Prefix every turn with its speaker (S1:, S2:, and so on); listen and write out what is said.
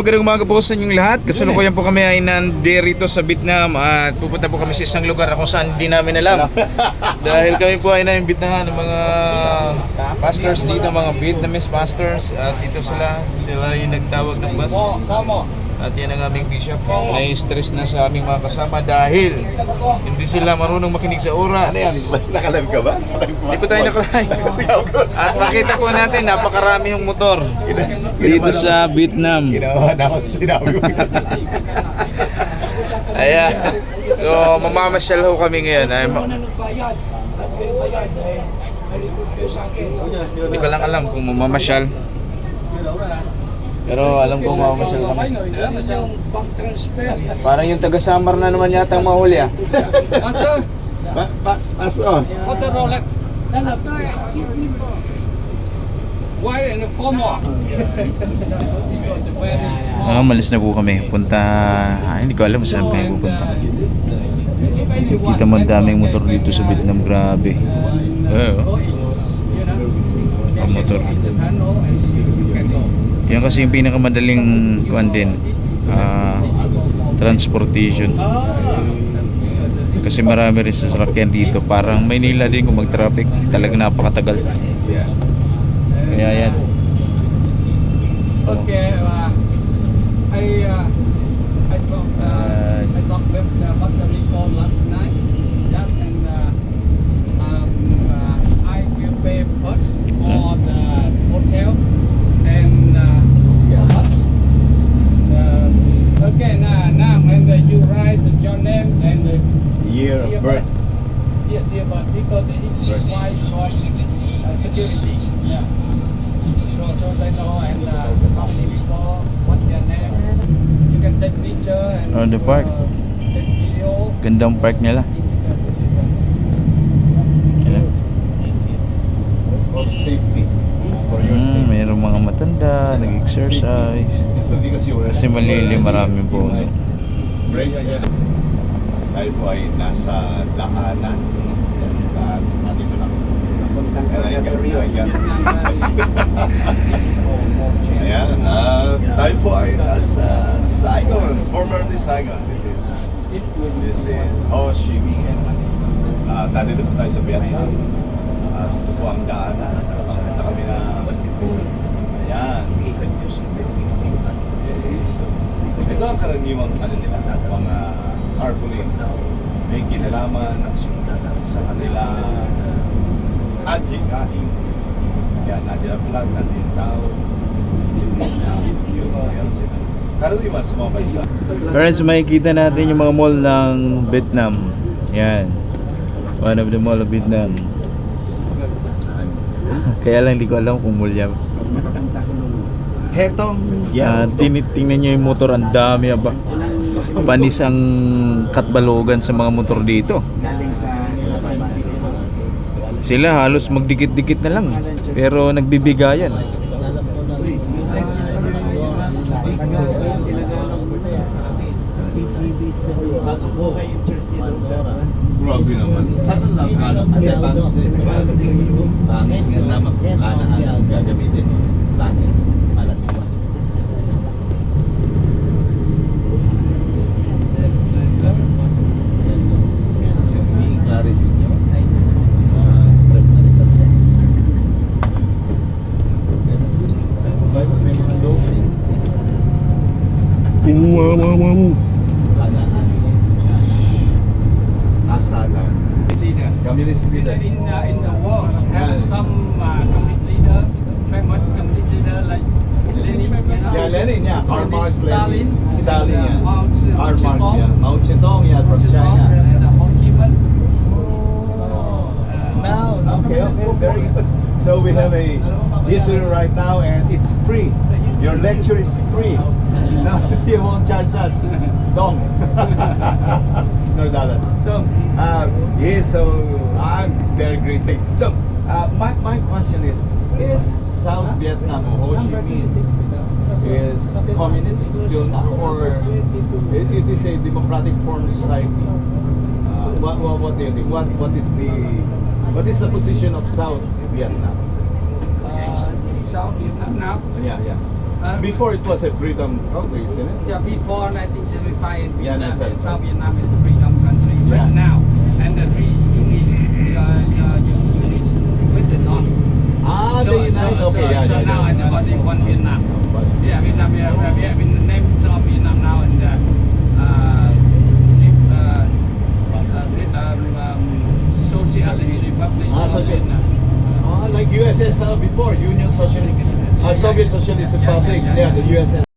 S1: magandang umaga po sa inyong lahat. Kasalukuyan po kami ay nandirito sa Vietnam at pupunta po kami sa isang lugar na kung saan hindi namin alam. Dahil kami po ay naimbitahan ng mga pastors dito, mga Vietnamese pastors at dito sila, sila yung nagtawag ng bus. At yan ang aming bishop. Nai-stress na sa aming mga kasama dahil hindi sila marunong makinig sa oras.
S2: Nakalive ka ba?
S1: Hindi po tayo nakalay. At makita po natin, napakarami yung motor dito sa Vietnam.
S2: Ginawa na ako sa sinabi mo.
S1: Ayan. So, mamamasyal ho kami ngayon. Ay, ma- hindi ko lang alam kung mamamasyal. Pero alam ko mamamasyal kami.
S3: Yan yung bank transfer.
S1: Parang yung taga Samar na naman yata ang mahuli ah.
S4: Master,
S2: Pa, pa, paso.
S4: what the Rolex?
S3: Master,
S4: Why in the former?
S1: Ah, malis na po kami. Punta, ah, hindi ko alam saan kami pupunta. Kita mo ang daming motor dito sa Vietnam, grabe. Eh, oh. Ang motor. Yan kasi yung pinakamadaling kuan din. ah, transportation. Kasi marami rin sa sasakyan dito. Parang Maynila din kung mag-traffic. Talagang napakatagal. Kaya yan.
S4: Okay, uh, I, uh, I talked with uh, Puerto Rico last night. Yeah, and uh, um, uh, I will pay first for the hotel and uh, the bus. Uh, okay, now, now, and uh, you write your name and the
S2: Year of birth.
S4: Yeah, yeah, but it is for uh, security. Yeah. So, they know and uh, some people, what's their name. You can take picture and
S1: Oh, the park.
S4: uh, take video.
S1: Gandang park nila. Yan.
S2: For safety. For your
S1: Hmm,
S2: safety.
S1: mayroong mga matanda, nag-exercise. Kasi malilim, marami po.
S2: Break. Tayo po ay nasa daanan. At nandito lang. And I got, I got. Ayan, ah, tayo po ay nasa Saigon, formerly Saigon. It is, this is Ho Chi Minh. Ah, nandito po tayo sa Vietnam. At ito po ang daanan. Nakakita kami na Ayan. So, ito ang karaniwang ano nila, mga tarpaulin. May kinalaman sa kanila adhikain. Kaya nandiyan ang plat, nandiyan yung tao. Karaniwan sa mga bansa.
S1: Parents, makikita natin yung mga mall ng Vietnam. Yan. One of the mall of Vietnam. Kaya lang hindi ko alam kung mall yan.
S2: Hetong
S1: Ah, tinitingnan nyo yung motor, ang dami aba. Panis ang katbalogan sa mga motor dito. Sila halos magdikit-dikit na lang. Pero nagbibigayan.
S2: Grabe naman.
S5: Sana lang kanan at bang bangin nga naman kung kanan ang gagamitin mo. Langit,
S1: Wow, wow, wow.
S2: Asalan.
S4: Leader.
S2: Communist
S4: in uh, in the world have some complete leader, famous complete leader like Lenin.
S2: Yeah, Lenin, yeah.
S4: Stalin.
S2: Stalin, yeah.
S4: Mao Zedong,
S2: yeah. From China.
S4: and.
S2: Now, okay, okay, very good. So we have a history right now and it's free. Your lecture is free. No, you won't charge us. Dong. no dollar. So, uh, yeah, so I'm very grateful. So, uh, my, my question is, is South Vietnam or Ho Chi Minh is communist still now or it, it is a democratic form society? Uh, what, what, what do you think? What, what is the what is the position of South Vietnam?
S4: Uh, South Vietnam now.
S2: Yeah, yeah.
S4: Uh,
S2: Before it was a freedom country, isn't it?
S4: Yeah, before 1975 in
S2: Yeah,
S4: Vietnam,
S2: that's.
S4: South Vietnam is a freedom country
S2: Yeah.
S4: right now, and the re- units, uh, uh, units with the North.
S2: Ah,
S4: so,
S2: they unite.
S4: so,
S2: Okay,
S4: so,
S2: yeah,
S4: so
S2: yeah,
S4: now
S2: yeah.
S4: everybody one Vietnam.
S2: But
S4: Yeah, Vietnam, yeah, yeah, yeah, I mean, the name of Vietnam now is the
S2: Ah, like USSR before, Union Socialist, uh, Soviet Socialist
S4: Yeah, yeah,
S2: Republic.
S4: yeah,
S2: Yeah,
S4: yeah.
S2: the USSR.